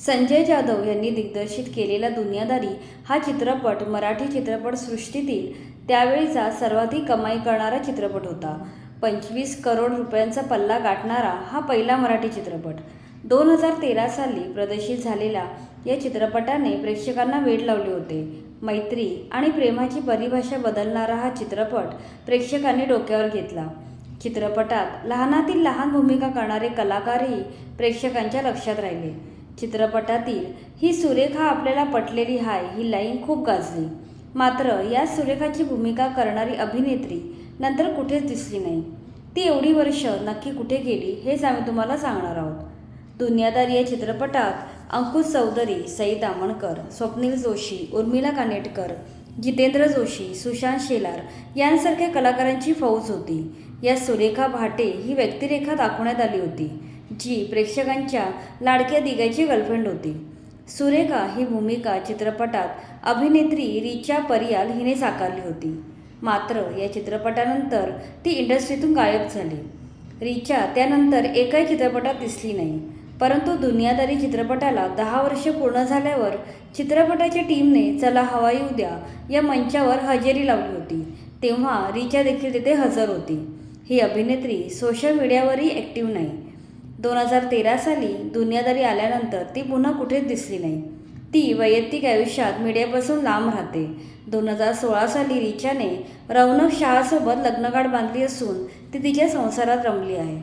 संजय जाधव यांनी दिग्दर्शित केलेला दुनियादारी हा चित्रपट मराठी चित्रपटसृष्टीतील त्यावेळीचा सर्वाधिक कमाई करणारा चित्रपट होता. पंचवीस करोड रुपयांचा पल्ला गाठणारा हा पहिला मराठी चित्रपट. दोन हजार तेरा साली प्रदर्शित झालेल्या या चित्रपटाने प्रेक्षकांना वेड लावले होते. मैत्री आणि प्रेमाची परिभाषा बदलणारा हा चित्रपट प्रेक्षकांनी डोक्यावर घेतला. चित्रपटात लहानातील लहान भूमिका करणारे कलाकारही प्रेक्षकांच्या लक्षात राहिले. चित्रपटातील ही सुरेखा आपल्याला पटलेली हाय ही लाईन खूप गाजली. मात्र या सुरेखाची भूमिका करणारी अभिनेत्री नंतर कुठेच दिसली नाही. ती एवढी वर्ष नक्की कुठे गेली हेच आम्ही तुम्हाला सांगणार आहोत. दुनियादारी या चित्रपटात अंकुश चौधरी सई दामणकर स्वप्नील जोशी उर्मिला कानेटकर जितेंद्र जोशी सुशांत शेलार यांसारख्या कलाकारांची फौज होती. या सुरेखा भाटे ही व्यक्तिरेखा दाखवण्यात आली होती. जी प्रेक्षकांच्या लाडक्या दिग्याची गर्लफ्रेंड होती. सुरेखा ही भूमिका चित्रपटात अभिनेत्री रिचा परियाल हिने साकारली होती. मात्र या चित्रपटानंतर ती इंडस्ट्रीतून गायब झाली. रिचा त्यानंतर एकाही चित्रपटात दिसली नाही परंतु दुनियादारी चित्रपटाला दहा वर्ष पूर्ण झाल्यावर चित्रपटाच्या टीमने चला हवाई उद्या या मंचावर हजेरी लावली होती. तेव्हा रिचा देखील तिथे हजर होती. ही अभिनेत्री सोशल मीडियावरही ॲक्टिव्ह नाही. दोन हजार तेरा साली दुनियादारी आल्यानंतर ती पुन्हा कुठेच दिसली नाही. ती वैयक्तिक आयुष्यात मीडियापासून लांब राहते. दोन हजार सोळा साली रिचाने रौनक शहासोबत लग्नगाठ बांधली असून ती तिच्या संसारात रमली आहे.